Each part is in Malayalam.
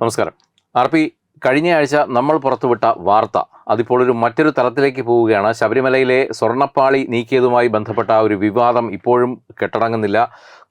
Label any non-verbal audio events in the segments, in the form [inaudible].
നമസ്കാരം. ആർ പി കഴിഞ്ഞയാഴ്ച നമ്മൾ പുറത്തുവിട്ട വാർത്ത. അതിപ്പോൾ ഒരു മറ്റൊരു തലത്തിലേക്ക് പോവുകയാണ്. ശബരിമലയിലെ സ്വർണപ്പാളി നീക്കിയതുമായി ബന്ധപ്പെട്ട ഒരു വിവാദം ഇപ്പോഴും കെട്ടടങ്ങുന്നില്ല.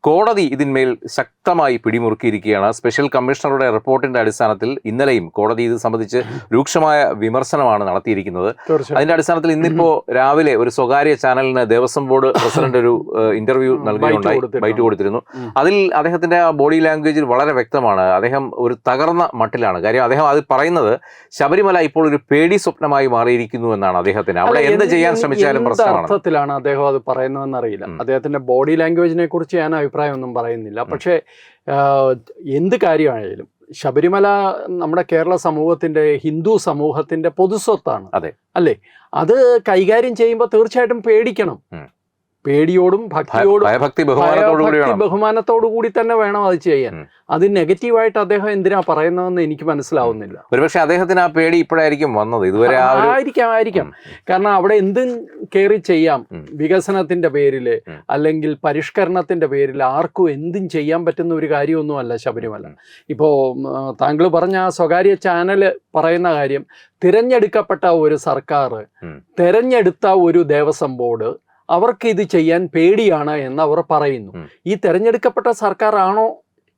കോടതി ഇതിന്മേൽ ശക്തമായി പിടിമുറുക്കിയിരിക്കുകയാണ്. സ്പെഷ്യൽ കമ്മീഷണറുടെ റിപ്പോർട്ടിന്റെ അടിസ്ഥാനത്തിൽ ഇന്നലെയും കോടതി ഇത് സംബന്ധിച്ച് രൂക്ഷമായ വിമർശനമാണ് നടത്തിയിരിക്കുന്നത്. അതിന്റെ അടിസ്ഥാനത്തിൽ ഇന്നിപ്പോ രാവിലെ ഒരു സ്വകാര്യ ചാനലിന് ദേവസ്വം ബോർഡ് പ്രസിഡന്റ് ഒരു ഇന്റർവ്യൂ നൽകിയിട്ടുണ്ടായി നൽകുകയുണ്ടായി. ബൈറ്റ് കൊടുത്തിരുന്നു. അതിൽ അദ്ദേഹത്തിന്റെ ബോഡി ലാംഗ്വേജിൽ വളരെ വ്യക്തമാണ്. അദ്ദേഹം ഒരു തകർന്ന മട്ടിലാണ്. കാര്യം അദ്ദേഹം അത് പറയുന്നത് ശബരിമല ഇപ്പോൾ ഒരു പേടി സ്വപ്നമായി മാറിയിരിക്കുന്നു എന്നാണ് അദ്ദേഹത്തിന്. അവിടെ എന്ത് ചെയ്യാൻ ശ്രമിച്ചാലും പ്രശ്നമാണ്. അദ്ദേഹം അത് പറയുന്നതെന്ന് അറിയില്ല അദ്ദേഹത്തിന്റെ ബോഡി ലാംഗ്വേജിനെ കുറിച്ച് ഞാൻ അഭിപ്രായമൊന്നും പറയുന്നില്ല. പക്ഷേ എന്ത് കാര്യമായാലും ശബരിമല നമ്മുടെ കേരള സമൂഹത്തിന്റെ ഹിന്ദു സമൂഹത്തിന്റെ പൊതുസ്വത്താണ്. അതെ. അല്ലേ? അത് കൈകാര്യം ചെയ്യുമ്പോൾ തീർച്ചയായിട്ടും പേടിക്കണം. പേടിയോടും ഭക്തിയോടും ഭയഭക്തി ബഹുമാനത്തോടു കൂടി തന്നെ വേണം അത് ചെയ്യാൻ. അത് നെഗറ്റീവായിട്ട് അദ്ദേഹം എന്തിനാ പറയുന്നതെന്ന് എനിക്ക് മനസ്സിലാവുന്നില്ല. ഒരുപക്ഷെ അദ്ദേഹത്തിന് ആ പേടി ഇപ്പോഴായിരിക്കും വന്നത്. ഇതുവരെ ആയിരിക്കാം ആയിരിക്കാം. കാരണം അവിടെ എന്തും കയറി ചെയ്യാം. വികസനത്തിന്റെ പേരിൽ അല്ലെങ്കിൽ പരിഷ്കരണത്തിന്റെ പേരിൽ ആർക്കും എന്തും ചെയ്യാൻ പറ്റുന്ന ഒരു കാര്യമൊന്നുമല്ല ശബരിമല. ഇപ്പോൾ താങ്കൾ പറഞ്ഞ ആ സ്വകാര്യ ചാനൽ പറയുന്ന കാര്യം തിരഞ്ഞെടുക്കപ്പെട്ട ഒരു സർക്കാർ. തിരഞ്ഞെടുത്ത ഒരു ദേവസ്വം ബോർഡ് അവർക്ക് ഇത് ചെയ്യാൻ പേടിയാണ് എന്ന് അവർ പറയുന്നു ഈ തെരഞ്ഞെടുക്കപ്പെട്ട സർക്കാർ ആണോ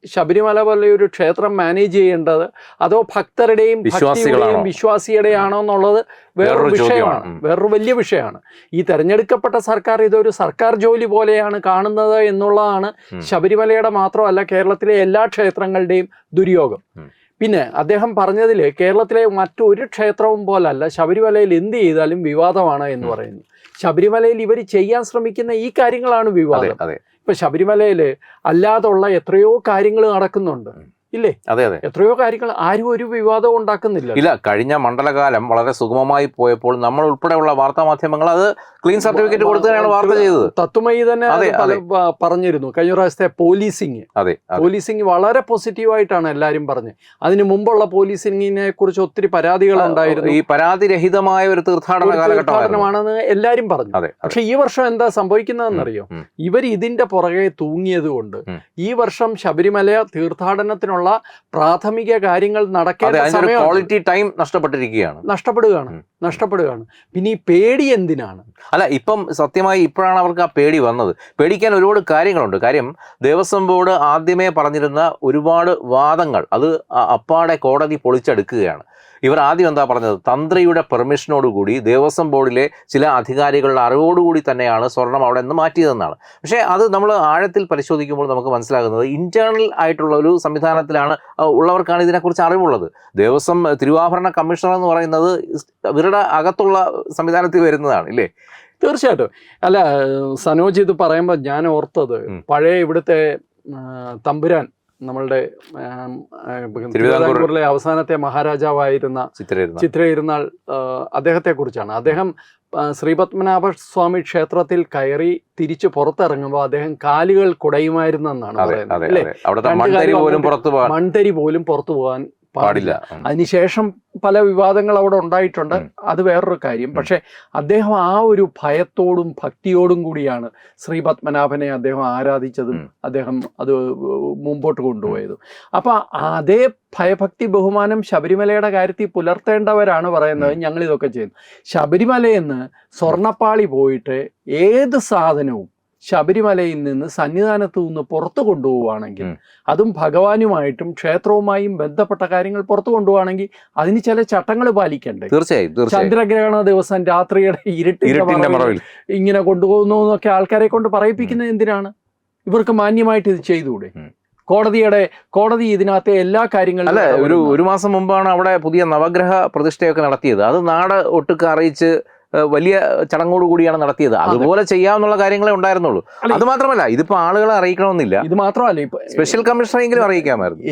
ശബരിമല പോലെ ഒരു ക്ഷേത്രം മാനേജ് ചെയ്യേണ്ടത് അതോ ഭക്തരുടെയും? ഭക്തിയുടെയും വിശ്വാസിയുടെയാണോ എന്നുള്ളത് വേറൊരു വിഷയമാണ്. വേറൊരു വലിയ വിഷയമാണ് ഈ തെരഞ്ഞെടുക്കപ്പെട്ട സർക്കാർ ഇതൊരു സർക്കാർ ജോലി പോലെയാണ് കാണുന്നത് എന്നുള്ളതാണ്. ശബരിമലയുടെ മാത്രമല്ല കേരളത്തിലെ എല്ലാ ക്ഷേത്രങ്ങളുടെയും ദുര്യോഗം. പിന്നെ അദ്ദേഹം പറഞ്ഞതിൽ കേരളത്തിലെ മറ്റൊരു ക്ഷേത്രവും പോലല്ല. ശബരിമലയിൽ എന്ത് ചെയ്താലും വിവാദമാണ് എന്ന് പറയുന്നു. ശബരിമലയിൽ ഇവർ ചെയ്യാൻ ശ്രമിക്കുന്ന ഈ കാര്യങ്ങളാണ് വിവാദം. ഇപ്പൊ ശബരിമലയിൽ അല്ലാതുള്ള എത്രയോ കാര്യങ്ങൾ നടക്കുന്നുണ്ട്. ഇല്ലേ? അതെ അതെ. എത്രയോ കാര്യങ്ങൾ ആരും ഒരു വിവാദം ഉണ്ടാക്കുന്നില്ല ഇല്ല കഴിഞ്ഞ മണ്ഡലകാലം വളരെ സുഗമമായി പോയപ്പോൾ നമ്മൾ ഉൾപ്പെടെയുള്ള വാർത്താ മാധ്യമങ്ങൾ അത് ക്ലീൻ സർട്ടിഫിക്കറ്റ് കൊടുത്തതിനാണ് വാർത്ത ചെയ്തത്. തത്വമയി തന്നെ പറഞ്ഞിരുന്നു. കഴിഞ്ഞ പ്രാവശ്യത്തെ പോലീസിങ്. അതെ പോലീസിംഗ് പോലീസിങ് വളരെ പോസിറ്റീവായിട്ടാണ് എല്ലാരും പറഞ്ഞത്. അതിന് മുമ്പുള്ള പോലീസിങ്ങിനെ കുറിച്ച് ഒത്തിരി പരാതികൾ ഉണ്ടായിരുന്നു. ഈ പരാതി രഹിതമായ ഒരു തീർത്ഥാടന കാലഘട്ടമാണെന്ന് എല്ലാരും എല്ലാവരും പറഞ്ഞു പക്ഷെ ഈ വർഷം എന്താ സംഭവിക്കുന്നതെന്നറിയോ? അറിയോ ഇവർ ഇതിന്റെ പുറകെ തൂങ്ങിയത് കൊണ്ട് ഈ വർഷം ശബരിമല തീർത്ഥാടനത്തിനുള്ള പ്രാഥമിക കാര്യങ്ങൾ നടക്കേണ്ട സമയം ക്വാളിറ്റി ടൈം നഷ്ടപ്പെട്ടിരിക്കുകയാണ്. നഷ്ടപ്പെടുകയാണ്. നഷ്ടപ്പെടുകയാണ്. പിന്നെ ഈ പേടി എന്തിനാണ്? അല്ല ഇപ്പം സത്യമായി ഇപ്പോഴാണ് അവർക്ക് ആ പേടി വന്നത്. പേടിക്കാൻ ഒരുപാട് കാര്യങ്ങളുണ്ട്. കാര്യം ദേവസ്വം ബോർഡ് ആദ്യമേ പറഞ്ഞിരുന്ന ഒരുപാട് വാദങ്ങൾ. അത് അപ്പാടെ കോടതി പൊളിച്ചെടുക്കുകയാണ്. ഇവർ ആദ്യം എന്താ പറഞ്ഞത്? തന്ത്രിയുടെ പെർമിഷനോടുകൂടി ദേവസ്വം ബോർഡിലെ ചില അധികാരികളുടെ അറിവോടുകൂടി തന്നെയാണ് സ്വർണം അവിടെ നിന്ന് മാറ്റിയതെന്നാണ്. പക്ഷേ അത് നമ്മൾ ആഴത്തിൽ പരിശോധിക്കുമ്പോൾ നമുക്ക് മനസ്സിലാകുന്നത് ഇന്റേണൽ ആയിട്ടുള്ള ഒരു സംവിധാനത്തിലാണ് ഉള്ളവർക്കാണ് ഇതിനെക്കുറിച്ച് അറിവുള്ളത്. ദേവസ്വം തിരുവാഭരണ കമ്മീഷണർ എന്ന് പറയുന്നത് ഇവരുടെ അകത്തുള്ള സംവിധാനത്തിൽ വരുന്നതാണ് ഇല്ലേ? തീർച്ചയായിട്ടും. അല്ല സനോജ് ഇത് പറയുമ്പോൾ ഞാൻ ഓർത്തത് പഴയ ഇവിടുത്തെ തമ്പുരാൻ നമ്മളുടെ തിരുവിതാംകൂറിലെ അവസാനത്തെ മഹാരാജാവായിരുന്ന ചിത്ര ഇരുന്നാൾ അദ്ദേഹത്തെ കുറിച്ചാണ് അദ്ദേഹം ശ്രീപത്മനാഭ സ്വാമി ക്ഷേത്രത്തിൽ കയറി തിരിച്ചു പുറത്തിറങ്ങുമ്പോൾ അദ്ദേഹം കാലുകൾ കുടയുമായിരുന്നെന്നാണ് പറയുന്നത് മൺതരി പോലും പുറത്തു പോകാൻ പാടില്ല. അതിനുശേഷം പല വിവാദങ്ങൾ അവിടെ ഉണ്ടായിട്ടുണ്ട്. അത് വേറൊരു കാര്യം. പക്ഷേ അദ്ദേഹം ആ ഒരു ഭയത്തോടും ഭക്തിയോടും കൂടിയാണ് ശ്രീ പത്മനാഭനെ അദ്ദേഹം ആരാധിച്ചതും. അദ്ദേഹം അത് മുമ്പോട്ട് കൊണ്ടുപോയതും. അപ്പൊ അതേ ഭയഭക്തി ബഹുമാനം ശബരിമലയുടെ കാര്യത്തിൽ പുലർത്തേണ്ടവരാണ് പറയുന്നത്. ഞങ്ങൾ ഇതൊക്കെ ചെയ്യുന്നു. ശബരിമലയെന്ന് സ്വർണപ്പാളി പോയിട്ട് ഏത് സാധനവും ശബരിമലയിൽ നിന്ന് സന്നിധാനത്തു നിന്ന് പുറത്തു കൊണ്ടുപോവുകയാണെങ്കിൽ. അതും ഭഗവാനുമായിട്ടും ക്ഷേത്രവുമായും ബന്ധപ്പെട്ട കാര്യങ്ങൾ പുറത്തു കൊണ്ടുപോവുകയാണെങ്കിൽ അതിന് ചില ചട്ടങ്ങൾ പാലിക്കണ്ടേ? തീർച്ചയായും ചന്ദ്രഗ്രഹണ ദിവസം രാത്രിയുടെ ഇരുട്ടിന്റെ ഇങ്ങനെ കൊണ്ടുപോകുന്നു എന്നൊക്കെ ആൾക്കാരെ കൊണ്ട് പറയിപ്പിക്കുന്നത് എന്തിനാണ്? ഇവർക്ക് മാന്യമായിട്ട് ഇത് ചെയ്തുകൂടെ. കോടതിയുടെ കോടതി ഇതിനകത്തെ എല്ലാ കാര്യങ്ങളും അല്ല ഒരു ഒരു മാസം മുമ്പാണ് അവിടെ പുതിയ നവഗ്രഹ പ്രതിഷ്ഠയൊക്കെ നടത്തിയത്. അത് നാട് ഒട്ടുക്ക് അറിയിച്ച് വലിയ ചടങ്ങോട് കൂടിയാണ് നടത്തിയത്. അതുപോലെ ചെയ്യാവുന്ന കാര്യങ്ങളെ ഉണ്ടായിരുന്നുള്ളൂ. അത് മാത്രമല്ല ഇതിപ്പോ ആളുകളെ അറിയിക്കണമെന്നില്ല. ഇത് മാത്രമല്ല ഇപ്പൊ സ്പെഷ്യൽ കമ്മീഷണറെങ്കിലും അറിയിക്കാമായിരുന്നു.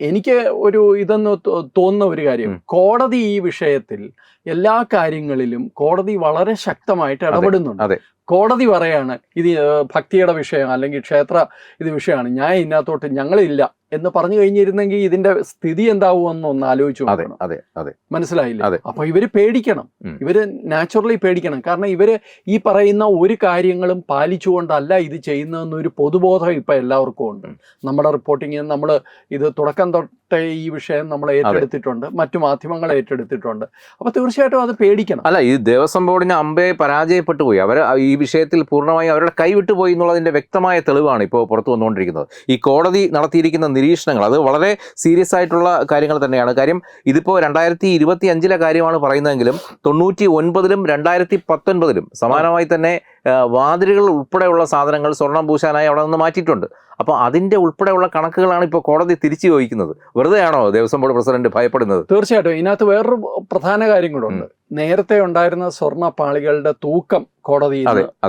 എനിക്ക് ഒരു ഇതെന്ന് തോന്നുന്ന ഒരു കാര്യം. കോടതി ഈ വിഷയത്തിൽ എല്ലാ കാര്യങ്ങളിലും കോടതി വളരെ ശക്തമായിട്ട് ഇടപെടുന്നുണ്ട്. അതെ. കോടതി പറയാണ് ഇത് ഭക്തിയുടെ വിഷയം അല്ലെങ്കിൽ ക്ഷേത്ര ഇത് വിഷയമാണ്. ഞാൻ ഇതിനകത്തോട്ട് ഞങ്ങളില്ല. എന്ന് പറഞ്ഞു കഴിഞ്ഞിരുന്നെങ്കിൽ ഇതിന്റെ സ്ഥിതി എന്താവുമെന്ന് ഒന്ന് ആലോചിച്ചു അതെ അതെ അതെ. മനസ്സിലായില്ലേ? അപ്പൊ ഇവർ പേടിക്കണം. ഇവർ നാച്ചുറലി പേടിക്കണം. കാരണം ഇവർ ഈ പറയുന്ന ഒരു കാര്യങ്ങളും പാലിച്ചുകൊണ്ടല്ല ഇത് ചെയ്യുന്നതെന്നൊരു പൊതുബോധം ഇപ്പൊ എല്ലാവർക്കും ഉണ്ട്. നമ്മുടെ റിപ്പോർട്ടിങ്ങിന് നമ്മൾ ഇത് തുടക്കം തൊട്ട് ഈ വിഷയം നമ്മൾ ഏറ്റെടുത്തിട്ടുണ്ട്. മറ്റു മാധ്യമങ്ങൾ ഏറ്റെടുത്തിട്ടുണ്ട്. അപ്പൊ തീർച്ചയായിട്ടും അത് പേടിക്കണം. അല്ല ഈ ദേവസ്വം ബോർഡിന് അമ്പെ പരാജയപ്പെട്ടു പോയി. അവർ ഈ വിഷയത്തിൽ പൂർണമായി അവരുടെ കൈവിട്ടു പോയി എന്നുള്ളതിന്റെ വ്യക്തമായ തെളിവാണ് ഇപ്പോൾ പുറത്തു വന്നുകൊണ്ടിരിക്കുന്നത്. ഈ കോടതി നടത്തിയിരിക്കുന്ന നിരീക്ഷണങ്ങൾ അത് വളരെ സീരിയസ് ആയിട്ടുള്ള കാര്യങ്ങൾ തന്നെയാണ്. കാര്യം ഇതിപ്പോൾ രണ്ടായിരത്തി ഇരുപത്തി അഞ്ചിലെ കാര്യമാണ് പറയുന്നതെങ്കിലും തൊണ്ണൂറ്റി ഒൻപതിലും രണ്ടായിരത്തി പത്തൊൻപതിലും സമാനമായി തന്നെ വാതിലുകൾ ഉൾപ്പെടെയുള്ള സാധനങ്ങൾ സ്വർണം പൂശാനായി അവിടെ നിന്ന് മാറ്റിയിട്ടുണ്ട്. അപ്പോൾ അതിന്റെ ഉൾപ്പെടെയുള്ള കണക്കുകളാണ് ഇപ്പോൾ കോടതി തിരിച്ചു ചോദിക്കുന്നത്. വെറുതെയാണോ ദേവസ്വം ബോർഡ് പ്രസിഡന്റ് ഭയപ്പെടുന്നത്? തീർച്ചയായിട്ടും. ഇതിനകത്ത് വേറൊരു പ്രധാന കാര്യങ്ങളുണ്ട് കൂടെ നേരത്തെ ഉണ്ടായിരുന്ന സ്വർണ പാളികളുടെ തൂക്കം കോടതി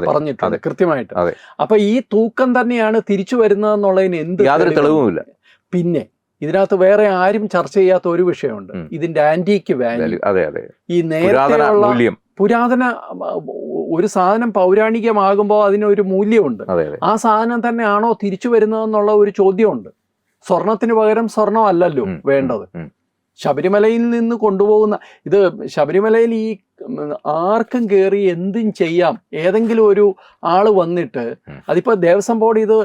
പറഞ്ഞിട്ടുണ്ട് കൃത്യമായിട്ട്. അപ്പൊ ഈ തൂക്കം തന്നെയാണ് തിരിച്ചു വരുന്നതെന്നുള്ളതിന് എന്ത് യാതൊരു തെളിവുമില്ല. പിന്നെ ഇതിനകത്ത് വേറെ ആരും ചർച്ച ചെയ്യാത്ത ഒരു വിഷയമുണ്ട്. ഇതിന്റെ ആന്റിക്ക് വാല്യൂ. അതെ അതെ. ഈ നേരത്തെ പുരാതന ഒരു സാധനം പൗരാണികമാകുമ്പോൾ അതിനൊരു മൂല്യമുണ്ട്. ആ സാധനം തന്നെയാണോ തിരിച്ചു വരുന്നതെന്നുള്ള ഒരു ചോദ്യമുണ്ട്. സ്വർണത്തിന് പകരം സ്വർണം അല്ലല്ലോ വേണ്ടത്. ശബരിമലയിൽ നിന്ന് കൊണ്ടുപോകുന്ന ഇത് ശബരിമലയിൽ ഈ ആർക്കും കയറി എന്തും ചെയ്യാം ഏതെങ്കിലും ഒരു ആൾ വന്നിട്ട് അതിപ്പോൾ അതിപ്പോ ദേവസ്വം ബോർഡ് ഇത്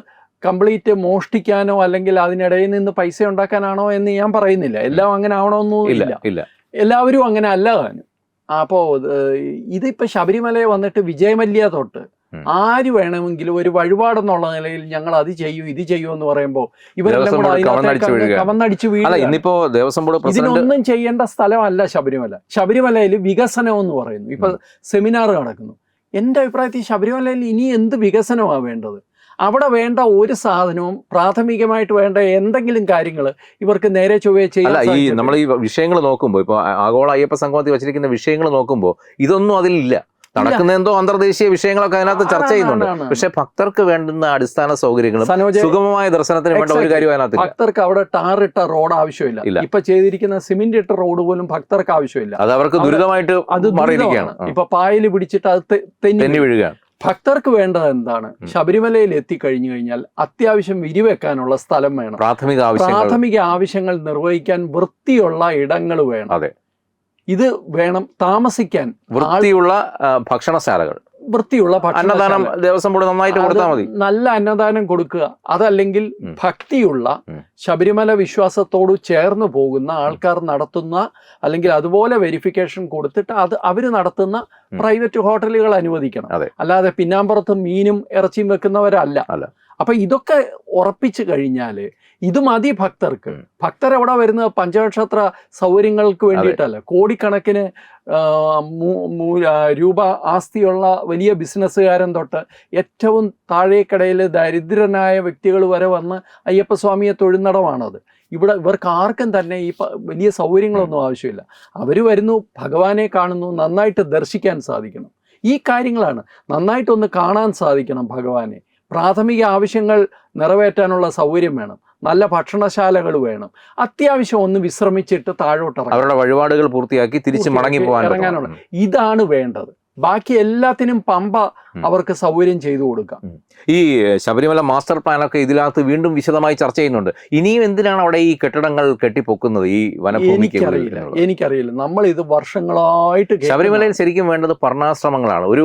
കംപ്ലീറ്റ് മോഷ്ടിക്കാനോ അല്ലെങ്കിൽ അതിനിടയിൽ നിന്ന് പൈസ ഉണ്ടാക്കാനാണോ എന്ന് ഞാൻ പറയുന്നില്ല. എല്ലാം അങ്ങനെ ആവണമെന്നും ഇല്ല. എല്ലാവരും അങ്ങനെ അല്ല താനും. അപ്പോൾ ഇതിപ്പോ ശബരിമല വന്നിട്ട് വിജയമല്യ തൊട്ട് ആര് വേണമെങ്കിലും ഒരു വഴിപാടെന്നുള്ള നിലയിൽ ഞങ്ങൾ അത് ചെയ്യൂ ഇത് ചെയ്യൂ എന്ന് പറയുമ്പോൾ ഇവരെല്ലാം കവന്നടിച്ച് ഇതിനൊന്നും ചെയ്യേണ്ട സ്ഥലമല്ല ശബരിമല. ശബരിമലയിൽ വികസനം എന്ന് പറയുന്നു. ഇപ്പൊ സെമിനാർ നടക്കുന്നു. എന്റെ അഭിപ്രായത്തിൽ ശബരിമലയിൽ ഇനി എന്ത് വികസനമാണ് വേണ്ടത്? അവിടെ വേണ്ട ഒരു സാധനവും പ്രാഥമികമായിട്ട് വേണ്ട എന്തെങ്കിലും കാര്യങ്ങൾ ഇവർക്ക് നേരെ ചൊവ്വേ ചെയ്യാൻ അല്ല ഈ നമ്മൾ ഈ വിഷയങ്ങൾ നോക്കുമ്പോൾ ഇപ്പൊ ആഗോള അയ്യപ്പ സംഗമത്തിൽ വെച്ചിരിക്കുന്ന വിഷയങ്ങൾ നോക്കുമ്പോൾ ഇതൊന്നും അതിലില്ല. നടക്കുന്ന എന്തോ അന്തർദേശീയ വിഷയങ്ങളൊക്കെ അതിനകത്ത് ചർച്ച ചെയ്യുന്നുണ്ട്. പക്ഷെ ഭക്തർക്ക് വേണ്ടുന്ന അടിസ്ഥാന സൗകര്യങ്ങളും സുഗമമായ ദർശനത്തിന് വേണ്ട ഒരു. കാര്യം ഭക്തർക്ക് അവിടെ ടാറിട്ട റോഡ് ആവശ്യമില്ല. ഇപ്പൊ ചെയ്തിരിക്കുന്ന സിമെന്റ് ഇട്ട റോഡ് പോലും ഭക്തർക്ക് ആവശ്യമില്ല. അത് അവർക്ക് ദുരിതമായിട്ട് അത് മാറിയിരിക്കുകയാണ്. ഇപ്പൊ പായൽ പിടിച്ചിട്ട് അത് തെന്നി വീഴുകയാണ്. ഭക്തർക്ക് വേണ്ടത് എന്താണ്. ശബരിമലയിൽ എത്തിക്കഴിഞ്ഞു കഴിഞ്ഞാൽ അത്യാവശ്യം വിരിവെക്കാനുള്ള സ്ഥലം വേണം. പ്രാഥമിക പ്രാഥമിക ആവശ്യങ്ങൾ നിർവഹിക്കാൻ വൃത്തിയുള്ള ഇടങ്ങൾ വേണം. അതെ. ഇത് വേണം താമസിക്കാൻ. വൃത്തിയുള്ള ഭക്ഷണശാലകൾ. വൃത്തിയുള്ള അന്നദാനം. ദേവസ്വം ബോർഡ് നന്നായിട്ട് കൊടുത്താൽ മതി നല്ല അന്നദാനം കൊടുക്കുക അതല്ലെങ്കിൽ. ഭക്തിയുള്ള. ശബരിമല വിശ്വാസത്തോട് ചേർന്ന് പോകുന്ന ആൾക്കാർ നടത്തുന്ന അല്ലെങ്കിൽ അതുപോലെ വെരിഫിക്കേഷൻ കൊടുത്തിട്ട് അത് അവർ നടത്തുന്ന. പ്രൈവറ്റ് ഹോട്ടലുകൾ അനുവദിക്കണം. അല്ലാതെ പിന്നാമ്പുറത്ത് മീനും ഇറച്ചിയും വെക്കുന്നവരല്ല. അപ്പൊ ഇതൊക്കെ ഉറപ്പിച്ചു കഴിഞ്ഞാൽ ഇത് മതി ഭക്തർക്ക്. ഭക്തർ എവിടെ വരുന്നത്? പഞ്ചനക്ഷത്ര സൗകര്യങ്ങൾക്ക് വേണ്ടിയിട്ടല്ല? കോടിക്കണക്കിന് രൂപ ആസ്തിയുള്ള വലിയ ബിസിനസ്സുകാരൻ തൊട്ട് ഏറ്റവും താഴേക്കടയിൽ ദരിദ്രനായ വ്യക്തികൾ വരെ വന്ന് അയ്യപ്പസ്വാമിയെ തൊഴുന്നടമാണത്. ഇവിടെ ഇവർക്ക് ആർക്കും തന്നെ ഈ വലിയ സൗകര്യങ്ങളൊന്നും ആവശ്യമില്ല. അവർ വരുന്നു ഭഗവാനെ കാണുന്നു നന്നായിട്ട് ദർശിക്കാൻ സാധിക്കണം. ഈ കാര്യങ്ങളാണ്. നന്നായിട്ടൊന്ന് കാണാൻ സാധിക്കണം ഭഗവാനെ. പ്രാഥമിക ആവശ്യങ്ങൾ നിറവേറ്റാനുള്ള സൗകര്യം വേണം. നല്ല ഭക്ഷണശാലകൾ വേണം. അത്യാവശ്യം ഒന്ന് വിശ്രമിച്ചിട്ട് താഴോട്ട് അവരുടെ വഴിപാടുകൾ പൂർത്തിയാക്കി തിരിച്ച് മടങ്ങി പോകാൻ ഇറങ്ങാനുള്ള. ഇതാണ് വേണ്ടത്. ബാക്കി എല്ലാത്തിനും പമ്പ. അവർക്ക് സൗകര്യം ചെയ്തു കൊടുക്കാം. ഈ ശബരിമല മാസ്റ്റർ പ്ലാനൊക്കെ ഇതിനകത്ത് വീണ്ടും വിശദമായി ചർച്ച ചെയ്യുന്നുണ്ട്. ഇനിയും എന്തിനാണ് അവിടെ ഈ കെട്ടിടങ്ങൾ കെട്ടിപ്പൊക്കുന്നത് ഈ വനഭൂമിക്ക് എനിക്കറിയില്ല. നമ്മൾ ഇത് വർഷങ്ങളായിട്ട് ശബരിമലയിൽ ശരിക്കും വേണ്ടത് പർണാശ്രമങ്ങളാണ്. ഒരു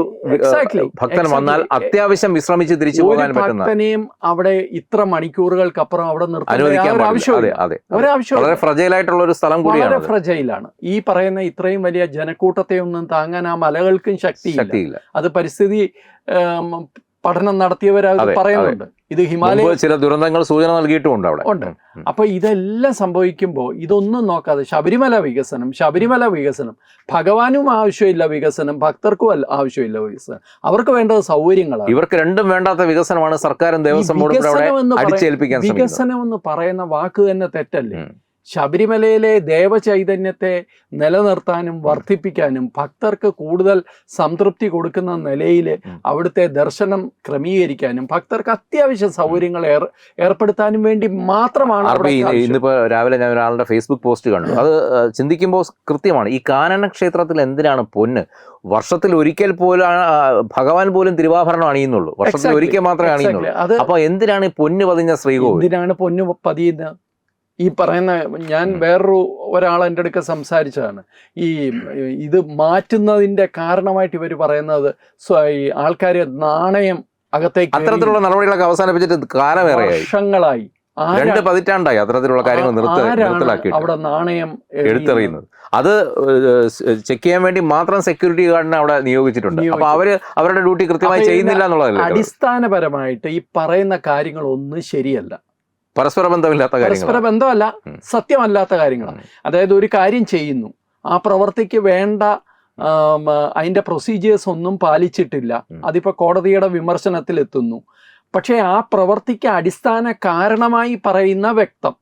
ഭക്തൻ വന്നാൽ അത്യാവശ്യം വിശ്രമിച്ച് തിരിച്ചു പോകാൻ പറ്റുന്ന അവിടെ ഇത്ര മണിക്കൂറുകൾക്കപ്പുറം അവിടെ വളരെ ഫ്രജൈൽ ആയിട്ടുള്ള ഒരു സ്ഥലം കൂടിയാണ് ഫ്രജൈലാണ് ഈ പറയുന്ന ഇത്രയും വലിയ ജനക്കൂട്ടത്തെ ഒന്നും താങ്ങാൻ ആ മലകൾക്കും ശക്തിയില്ല. അത് പരിസ്ഥിതി പഠനം നടത്തിയവരത് പറയുന്നുണ്ട്. ഇത് ഹിമാലയ ചില ദുരന്തങ്ങൾ സൂചന നൽകിയിട്ടുമുണ്ട് അവിടെ. ഉണ്ട്. അപ്പൊ ഇതെല്ലാം സംഭവിക്കുമ്പോൾ ഇതൊന്നും നോക്കാതെ ശബരിമല വികസനം ശബരിമല വികസനം ഭഗവാനും ആവശ്യമില്ല വികസനം ഭക്തർക്കും ആവശ്യമില്ല വികസനം. അവർക്ക് വേണ്ടത് സൗകര്യങ്ങളാണ്. ഇവർക്ക് രണ്ടും വേണ്ടാത്ത വികസനമാണ് സർക്കാരും ദേവസ്വം ബോർഡും വികസനം എന്ന് പറയുന്ന വാക്ക് തന്നെ തെറ്റല്ലേ. ശബരിമലയിലെ ദേവചൈതന്യത്തെ നിലനിർത്താനും വർദ്ധിപ്പിക്കാനും ഭക്തർക്ക് കൂടുതൽ സംതൃപ്തി കൊടുക്കുന്ന നിലയിൽ. അവിടുത്തെ ദർശനം ക്രമീകരിക്കാനും ഭക്തർക്ക് അത്യാവശ്യ സൗകര്യങ്ങൾ ഏർ ഏർപ്പെടുത്താനും വേണ്ടി മാത്രമാണ് ആർ പി അവിടുത്തെ ആവശ്യം. ഇന്നിപ്പോ രാവിലെ ഞാൻ ഒരാളുടെ ഫേസ്ബുക്ക് പോസ്റ്റ് കണ്ടു. അത് ചിന്തിക്കുമ്പോൾ കൃത്യമാണ്. ഈ കാനന ക്ഷേത്രത്തിൽ എന്തിനാണ് പൊന്ന്? വർഷത്തിൽ ഒരിക്കൽ പോലും ഭഗവാൻ പോലും തിരുവാഭരണം അണിയുന്നുള്ളൂ. വർഷത്തിൽ ഒരിക്കൽ മാത്രമേ അണിയുന്നുള്ളൂ. അപ്പൊ എന്തിനാണ് ഈ പൊന്ന് പതിഞ്ഞ ശ്രീകോവിൽ? എന്തിനാണ് പൊന്ന് പതിയുന്നത്? ഈ പറയുന്ന ഞാൻ. വേറൊരു ഒരാൾ എന്റെ അടുക്ക സംസാരിച്ചതാണ്. ഈ ഇത് മാറ്റുന്നതിന്റെ കാരണമായിട്ട് ഇവർ പറയുന്നത് ഈ ആൾക്കാർ നാണയം അകത്തേക്ക് അത്തരത്തിലുള്ള നടപടികളൊക്കെ അവസാനിപ്പിച്ചിട്ട് കാലമേറെ വർഷങ്ങളായി. രണ്ട് പതിറ്റാണ്ടായി അത്തരത്തിലുള്ള കാര്യങ്ങൾ നിർത്തലാക്കി അവിടെ നാണയം? എടുത്തെറിയുന്നത്. അത് ചെക്ക് ചെയ്യാൻ വേണ്ടി മാത്രം സെക്യൂരിറ്റി ഗാർഡിനെ അവിടെ നിയോഗിച്ചിട്ടുണ്ട്. അപ്പൊ അവർ അവരുടെ ഡ്യൂട്ടി കൃത്യമായി ചെയ്യുന്നില്ല എന്നുള്ളതല്ല അടിസ്ഥാനപരമായിട്ട് ഈ പറയുന്ന കാര്യങ്ങൾ കാര്യങ്ങളൊന്നും ശരിയല്ല. പരസ്പര ബന്ധമില്ലാത്ത പരസ്പര ബന്ധമല്ല സത്യമല്ലാത്ത കാര്യങ്ങളാണ്. അതായത് ഒരു കാര്യം ചെയ്യുന്നു. ആ പ്രവർത്തിക്ക് വേണ്ട അതിന്റെ പ്രൊസീജിയേഴ്സ് ഒന്നും പാലിച്ചിട്ടില്ല. അതിപ്പോ കോടതിയുടെ വിമർശനത്തിൽ എത്തുന്നു പക്ഷേ ആ പ്രവർത്തിക്ക് അടിസ്ഥാന കാരണമായി പറയുന്ന വ്യക്തം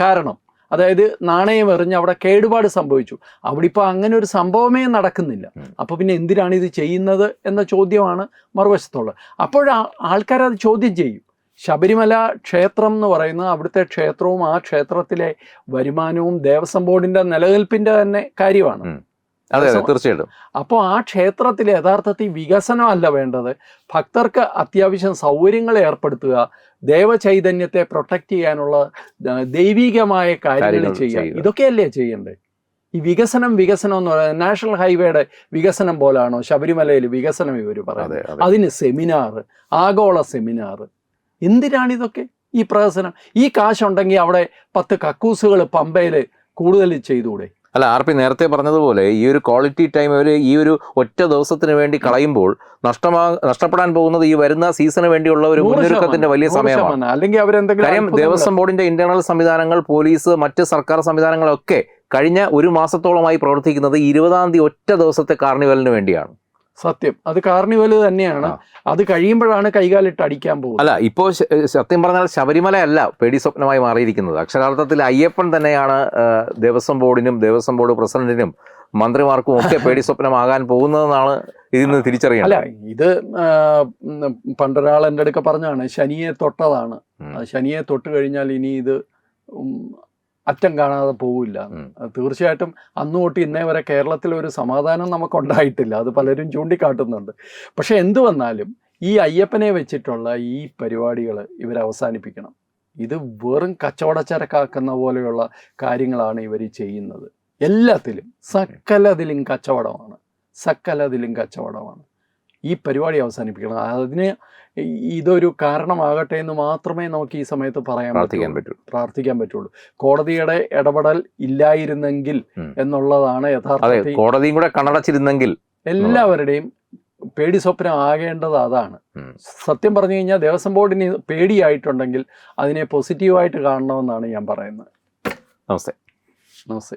കാരണം. അതായത് നാണയം എറിഞ്ഞ് അവിടെ കേടുപാട് സംഭവിച്ചു. അവിടെ ഇപ്പോൾ അങ്ങനെ ഒരു സംഭവമേ നടക്കുന്നില്ല. അപ്പോൾ പിന്നെ എന്തിനാണ് ഇത് ചെയ്യുന്നത് എന്ന ചോദ്യമാണ് മറുവശത്തുള്ളത്. അപ്പോഴാ ആൾക്കാരത് ചോദ്യം ചെയ്യും. ശബരിമല ക്ഷേത്രം എന്ന് പറയുന്നത് അവിടുത്തെ ക്ഷേത്രവും ആ ക്ഷേത്രത്തിലെ വരുമാനവും ദേവസ്വം ബോർഡിന്റെ നിലനിൽപ്പിന്റെ തന്നെ കാര്യമാണ്. അതെ തീർച്ചയായിട്ടും. അപ്പോൾ ആ ക്ഷേത്രത്തിൽ യഥാർത്ഥത്തിൽ വികസനമല്ല വേണ്ടത്. ഭക്തർക്ക് അത്യാവശ്യം സൗകര്യങ്ങൾ ഏർപ്പെടുത്തുക ദേവചൈതന്യത്തെ പ്രൊട്ടക്റ്റ് ചെയ്യാനുള്ള ദൈവികമായ കാര്യങ്ങൾ ചെയ്യുക. ഇതൊക്കെയല്ലേ ചെയ്യേണ്ടത്? ഈ വികസനം വികസനം എന്ന് പറയുന്നത് നാഷണൽ ഹൈവേയുടെ വികസനം പോലാണോ ശബരിമലയിൽ വികസനം ഇവർ പറയുന്നത്? അതെ അതെ. അതിന് സെമിനാർ ആഗോള സെമിനാർ എന്തിനാണ് ഇതൊക്കെ ഈ പ്രഹസനം? ഈ കാശുണ്ടെങ്കിൽ അവിടെ പത്ത് കക്കൂസുകൾ പമ്പയിൽ കൂടുതൽ ചെയ്തുകൂടെ അല്ല ആർ പി നേരത്തെ പറഞ്ഞതുപോലെ ഈ ഒരു ക്വാളിറ്റി ടൈം അവർ ഈ ഒരു ഒറ്റ ദിവസത്തിന് വേണ്ടി കളയുമ്പോൾ നഷ്ടമാ നഷ്ടപ്പെടാൻ പോകുന്നത് ഈ വരുന്ന സീസണ് വേണ്ടിയുള്ള ഒരു നൂറ് മുന്നൊരുക്കത്തിന്റെ വലിയ സമയമാണ്. അല്ലെങ്കിൽ അവരെന്തെങ്കിലും കാര്യം അത്ഭുതങ്ങൾ- ദേവസ്വം ബോർഡിന്റെ ഇന്റേണൽ സംവിധാനങ്ങൾ പോലീസ് മറ്റ് സർക്കാർ സംവിധാനങ്ങളൊക്കെ കഴിഞ്ഞ ഒരു മാസത്തോളമായി പ്രവർത്തിക്കുന്നത് ഇരുപതാം തീയതി ഒറ്റ ദിവസത്തെ കാർണിവലിന് വേണ്ടിയാണ്. സത്യം. അത് കാർണിവൽ തന്നെയാണ്. അത് കഴിയുമ്പോഴാണ് കൈകാലിട്ട് അടിക്കാൻ പോകുന്നത്. അല്ല ഇപ്പോൾ സത്യം പറഞ്ഞാൽ ശബരിമല അല്ല പേടി സ്വപ്നമായി മാറിയിരിക്കുന്നത്. അക്ഷരാർത്ഥത്തിൽ അയ്യപ്പൻ തന്നെയാണ് ദേവസ്വം ബോർഡിനും ദേവസ്വം ബോർഡ് പ്രസിഡന്റിനും മന്ത്രിമാർക്കും ഒക്കെ [laughs] പേടി സ്വപ്നമാകാൻ പോകുന്നതെന്നാണ് ഇതിൽ നിന്ന് അല്ല ഇത് പണ്ടൊരാൾ എന്റെ അടുക്ക പറഞ്ഞാണ് ശനിയെ തൊട്ടതാണ്. ശനിയെ തൊട്ട് കഴിഞ്ഞാൽ ഇനി ഇത് അറ്റം കാണാതെ പോവില്ല. തീർച്ചയായിട്ടും അന്ന് തൊട്ട് ഇന്നേ വരെ കേരളത്തിൽ ഒരു സമാധാനം നമുക്കുണ്ടായിട്ടില്ല. അത് പലരും ചൂണ്ടിക്കാട്ടുന്നുണ്ട്. പക്ഷെ എന്തു വന്നാലും ഈ അയ്യപ്പനെ വെച്ചിട്ടുള്ള ഈ പരിപാടികൾ ഇവർ അവസാനിപ്പിക്കണം. ഇത് വെറും കച്ചവടച്ചരക്കാക്കുന്ന പോലെയുള്ള കാര്യങ്ങളാണ് ഇവർ ചെയ്യുന്നത്. എല്ലാത്തിലും സകലതിലും കച്ചവടമാണ്. സകലതിലും കച്ചവടമാണ്. ഈ പരിപാടി അവസാനിപ്പിക്കണം. അതിന് ഇതൊരു കാരണമാകട്ടെ എന്ന് മാത്രമേ നമുക്ക് ഈ സമയത്ത് പറയാൻ പ്രാർത്ഥിക്കാൻ പറ്റുള്ളൂ. പ്രാർത്ഥിക്കാൻ പറ്റുള്ളൂ. കോടതിയുടെ ഇടപെടൽ ഇല്ലായിരുന്നെങ്കിൽ എന്നുള്ളതാണ് യഥാർത്ഥ യഥാർത്ഥത്തിൽ കോടതിയും കൂടെ കണ്ണടച്ചിരുന്നെങ്കിൽ എല്ലാവരുടെയും പേടി സ്വപ്നം ആകേണ്ടത് അതാണ്. സത്യം പറഞ്ഞു കഴിഞ്ഞാൽ ദേവസ്വം ബോർഡിന് പേടിയായിട്ടുണ്ടെങ്കിൽ അതിനെ പോസിറ്റീവായിട്ട് കാണണമെന്നാണ് ഞാൻ പറയുന്നത്. നമസ്തേ. നമസ്തേ.